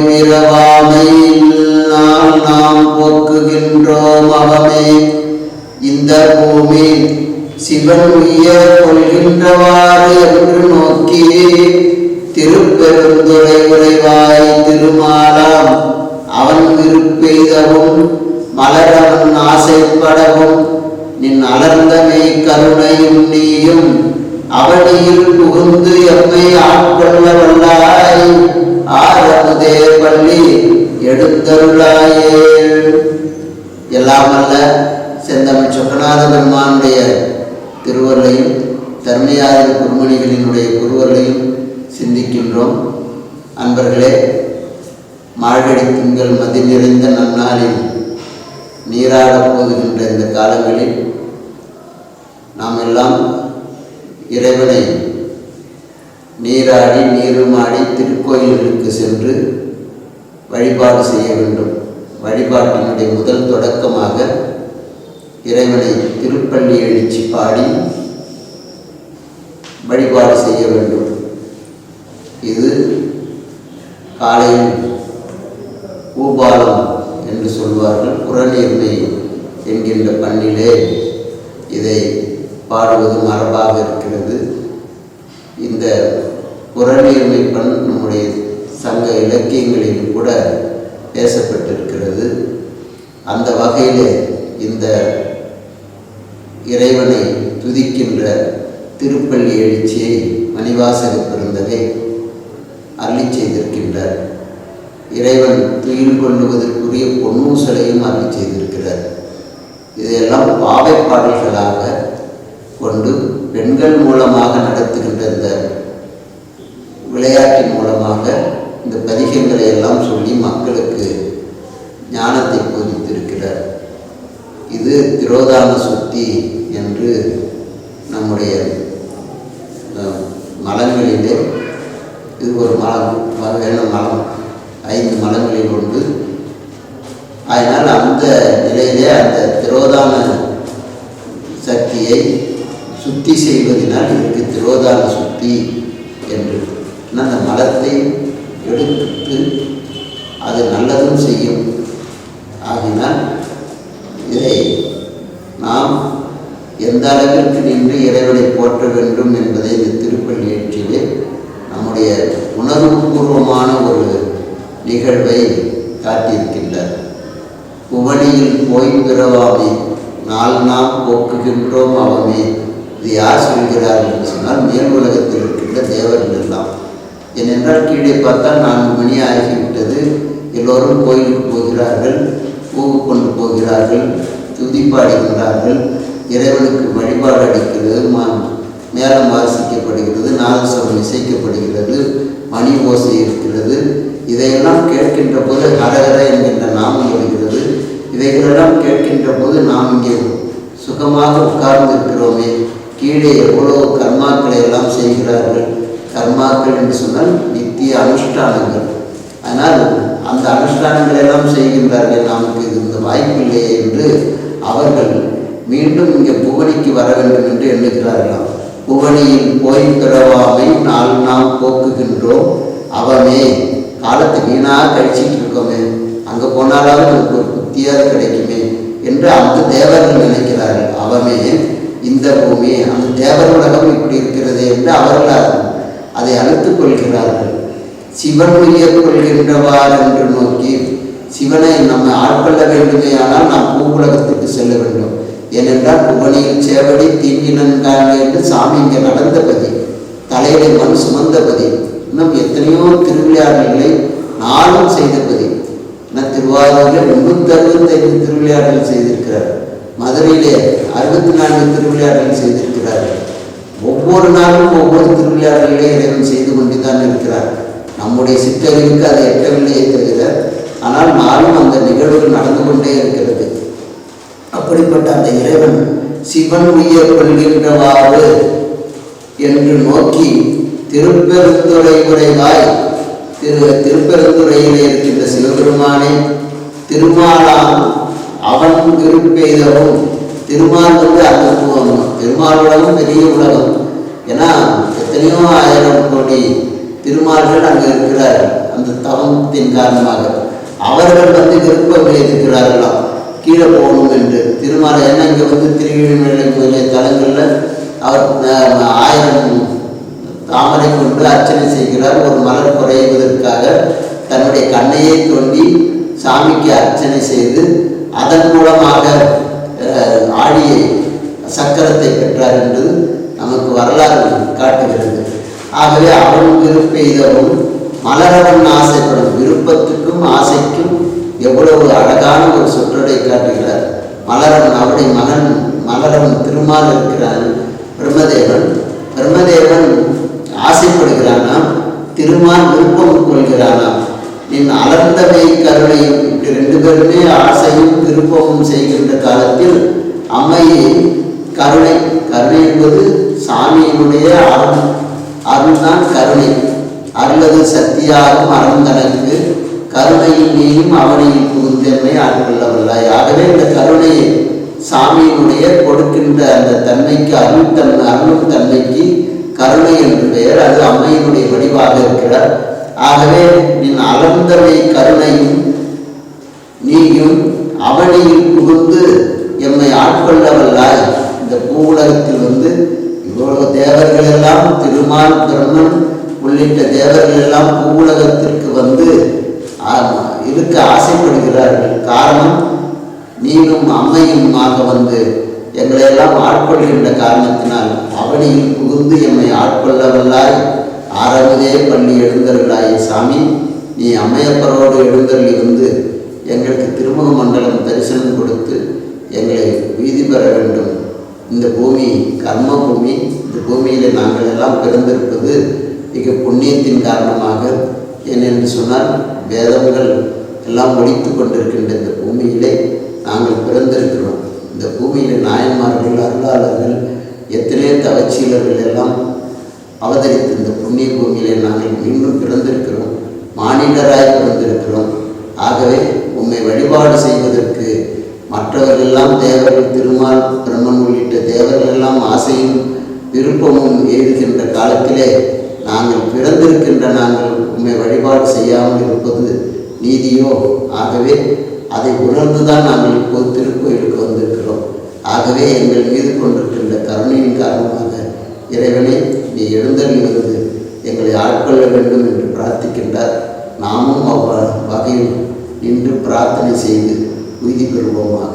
புவனியில் நாம் நாம் போக்குகின்றோம் அவமே இந்த பூமி சிவன் உய்ய கொள்கின்றவாறு என்று நோக்கி திருப்பெருந்துரை உரைவாய் திருமாலாம். அவன் விருப்பெய்தவும் மலரவன் ஆசைப்படவும் நின் அலர்ந்தமை கருணையும் நீயும். அவனியில் புகுந்து எம்மை ஆட்கொள்ள வல்லாய் ஆரமுதே பள்ளி எடுத்தருளாயே எல்லாம் அல்ல செந்தமிழ் சொக்கநாத பெருமானுடைய திருவருளையும் தர்மயாதி குருமணிகளினுடைய குருவர்களையும் சிந்திக்கின்றோம். அன்பர்களே மார்கழி திங்கள் மதி நிறைந்த நன்னாளில் நீராடப் போகின்ற இந்த காலங்களில் நாம் எல்லாம் இறைவனை நீராடி நீருமாடி திரு திருக்கோயிலுக்கு சென்று வழிபாடு செய்ய வேண்டும். வழிபாட்டினுடைய முதல் தொடக்கமாக இறைவனை திருப்பள்ளி எழுச்சி பாடி வழிபாடு செய்ய வேண்டும். இது காலையில் பூபாலம் என்று சொல்வார்கள். புறநீர்மை என்கின்ற பண்ணிலே இதை பாடுவது மரபாக இருக்கிறது. இந்த புறநீர்மை பண் நம்முடைய சங்க இலக்கியங்களில் கூட பேசப்பட்டிருக்கிறது. அந்த வகையில் இந்த இறைவனை துதிக்கின்ற திருப்பள்ளி எழுச்சியை மணிவாசக பெருந்தகை அருளி செய்திருக்கின்றார். இறைவன் துயில் கொள்ளுவதற்குரிய பொன்னூசலையும் அருளி செய்திருக்கிறார். இதையெல்லாம் பாவை பாடல்களாக கொண்டு பெண்கள் மூலமாக நடத்துகின்ற இந்த விளையாட்டின் மூலமாக இந்த பதிகங்களை எல்லாம் சொல்லி மக்களுக்கு ஞானத்தை போதித்திருக்கிறார். இது திரோதான சுத்தி என்று நம்முடைய மலங்களிலே இது ஒரு மலம் வகையான மலம் ஐந்து மலங்களில் உண்டு அதனால் அந்த நிலையிலே அந்த திரோதான சக்தியை சுத்தி செய்வதனால் இதற்கு திரோதான சுத்தி ஆனா எடுத்து அது நல்லதும் செய்யும். ஆகினால் இதை நாம் எந்த அளவிற்கு நின்று இறைவனை போற்ற வேண்டும் என்பதை இந்த திருப்பள்ளி ஏற்றிலே நம்முடைய உணர்வுபூர்வமான ஒரு நிகழ்வை காட்டியிருக்கின்றார். புவனியில் போய் பிறவாமே நாள் நாம் போக்குகின்றோம் அவமே. இது யார் சொல்கிறார் என்று சொன்னால் மேல் உலகத்தில் இருக்கின்ற தேவர்கள் எல்லாம். ஏனென்றால் கீழே பார்த்தால் நான்கு மணி ஆகிவிட்டது. எல்லோரும் கோயிலுக்கு போகிறார்கள் பூவு கொண்டு போகிறார்கள் துதிப்பாடுகின்றார்கள் இறைவனுக்கு வழிபாடு அளிக்கிறது மா மேளம் வாசிக்கப்படுகிறது நாகசவம் இசைக்கப்படுகிறது மணி ஓசை இருக்கிறது. இதையெல்லாம் கேட்கின்ற போது ஹரஹர என்கின்ற நாமம் வருகிறது. இவைகளெல்லாம் கேட்கின்ற போது நாம் இங்கே சுகமாக உட்கார்ந்து இருக்கிறோமே கீழே எவ்வளவு கர்மாக்களை எல்லாம் செய்கிறார்கள். கர்மாக்கள் என்று சொன்னால் நித்திய அனுஷ்டானங்கள். ஆனால் அந்த அனுஷ்டானங்கள் எல்லாம் செய்கின்றார்கள். நமக்கு இது இந்த வாய்ப்பில்லையே என்று அவர்கள் மீண்டும் இங்கே புவனிக்கு வர வேண்டும் என்று எண்ணுகிறார்களாம். புவனியில் போய் பிறவாமை நாள் நாம் போக்குகின்றோம். அவமே காலத்தை வீணாக கழிச்சிட்டு இருக்கோமே. அங்கே போனாலாவது நமக்கு ஒரு புத்தியாவது கிடைக்குமே என்று அந்த தேவர்கள் நினைக்கிறார்கள். அவமே இந்த பூமி அந்த தேவர் உலகம் இப்படி இருக்கிறது என்று அவர்கள் அதை அழுத்துக் கொள்கிறார்கள். சிவன் உயர் கொள்கின்றவார் என்று நோக்கி சிவனை நம்ம ஆட்கொள்ள வேண்டுமே ஆனால் நாம் பூவுலகத்துக்கு செல்ல வேண்டும். ஏனென்றால் புவனியில் சேவடி தீங்கினன்றாங்க என்று சாமி இங்கே நடந்தபதி தலையிலே மண் சுமந்தபதி இன்னும் எத்தனையோ திருவிளையாடல்களை நாளும் செய்தபதி ஆனால் திருவாரூரில் முன்னூத்தி அறுபத்தைந்து திருவிளையாடல் செய்திருக்கிறார். மதுரையிலே அறுபத்தி நான்கு திருவிளையாடல் செய்திருக்கிறார். ஒவ்வொரு நாளும் ஒவ்வொரு திருவிளையாடல்களை இறைவன் செய்து கொண்டுதான் இருக்கிறார். நம்முடைய சிற்றறிவுக்கு அதை எட்டவில்லையே தவிர ஆனால் நாளும் அந்த நிகழ்வுகள் நடந்து கொண்டே இருக்கிறது. அப்படிப்பட்ட அந்த இறைவன் சிவன் உயர் கொள்கின்றவாறு என்று நோக்கி திருப்பெருந்துறை உரைவாய் திரு திருப்பெருந்துறையிலே இருக்கின்ற சிவபெருமானே திருமாலான் அவன் விருப்பெய்தவும் திருமால் வந்து அந்த உலகம் உலகம் பெரிய உலகம். ஏன்னா எத்தனையோ ஆயிரம் கோடி திருமால்கள் அங்கே இருக்கிறார் அந்த தவத்தின் காரணமாக. அவர்கள் வந்து விருப்பம் இருக்கிறார்களாம். கீழே போகணும் என்று. திருமாலை ஏன்னா இங்கே வந்து திருவிழிமலை முதலிய தலங்களில் அவர் ஆயிரம் தாமரை கொண்டு அர்ச்சனை செய்கிறார். ஒரு மலர் குறைவதற்காக தன்னுடைய கண்ணையை தோண்டி சாமிக்கு அர்ச்சனை செய்து அதன் மூலமாக ஆடிய ஆழியை சக்கரத்தை பெற்றார் என்று நமக்கு வரலாறு காட்டுகிறது. ஆகவே அவன் விருப்பெய்தவும் மலரவன் ஆசைப்படும் விருப்பத்துக்கும் ஆசைக்கும் எவ்வளவு அழகான ஒரு சொற்றொடை காட்டுகிறார். மலரவன் அவருடைய மகன் மலரவன் திருமால் இருக்கிறான் பிரம்மதேவன் பிரம்மதேவன் ஆசைப்படுகிறானாம் திருமால் விருப்பம் கொள்கிறானாம். நின் அலர்ந்தவை கருணையும் இப்படி ரெண்டு பேருமே ஆசையும் விருப்பமும் செய்கின்ற காலத்தில் அம்மையை கருணை. கருணை என்பது சாமியினுடைய அருள். அருள்தான் கருணை. அருளது சக்தியாகும் அறந்தனக்கு கருணையில் நீயும் அவனையும் புகுந்தன்மை ஆட்கொள்ளவில்லை ஆகவே இந்த கருணையை சாமியினுடைய கொடுக்கின்ற அந்த தன்மைக்கு அருள் தன் அருளும் தன்மைக்கு கருணை என்று பெயர். அது அம்மையினுடைய வடிவாக இருக்கிறார். ஆகவே நின் அலர்ந்தவை கருணையும் நீயும் அவனியில் புகுந்து எம்மை ஆட்கொள்ளவல்லாய். இந்த பூவுலகத்தில் வந்து இவ்வளவு தேவர்கள் எல்லாம் திருமால் பிரம்மன் உள்ளிட்ட தேவர்கள் எல்லாம் பூவுலகத்திற்கு வந்து இருக்க ஆசைப்படுகிறார்கள். காரணம் நீனும் அம்மையுமாக வந்து எங்களை எல்லாம் ஆட்கொள்கின்ற காரணத்தினால் அவனியில் புகுந்து எம்மை ஆட்கொள்ளவல்லாய். ஆறாவதே பள்ளி எழுந்தர்களாய சாமி. நீ அம்மையப்பரோடு எழுந்தரில் இருந்து எங்களுக்கு திருமுக மண்டலம் தரிசனம் கொடுத்து எங்களை வீதி பெற வேண்டும். இந்த பூமி கர்ம பூமி. இந்த பூமியில் நாங்கள் எல்லாம் பிறந்திருப்பது மிக புண்ணியத்தின் காரணமாக. ஏனென்று சொன்னால் வேதங்கள் எல்லாம் ஒழித்து கொண்டிருக்கின்ற இந்த பூமியிலே நாங்கள் பிறந்திருக்கிறோம். இந்த பூமியில் நாயன்மார்கள் அருளாளர்கள் எத்தனையோ தவச்சீலர்கள் எல்லாம் அவதரித்து இந்த புண்ணிய பூமியிலே நாங்கள் மீண்டும் பிறந்திருக்கிறோம் மானிடராய் பிறந்திருக்கிறோம் ஆகவே உண்மை வழிபாடு செய்வதற்கு மற்றவர்கள் எல்லாம் தேவர்கள் திருமால் பிரம்மன் உள்ளிட்ட தேவர்கள் எல்லாம் ஆசையும் விருப்பமும் எழுதுகின்ற காலத்திலே நாங்கள் பிறந்திருக்கின்ற நாங்கள் உண்மை வழிபாடு செய்யாமல் இருப்பது நீதியோ? ஆகவே அதை உணர்ந்துதான் நாங்கள் இப்போது திருக்கோயிலுக்கு வந்திருக்கிறோம். ஆகவே எங்கள் மீது கொண்டிருக்கின்ற கருணையின் காரணமாக இறைவனை நீ எழுந்தருளிவது எங்களை ஆட்கொள்ள வேண்டும் என்று பிரார்த்திக்கின்றார். நாமும் அவ்வ வகையில் நின்று பிரார்த்தனை செய்து உறுதி பெறுவோமாக.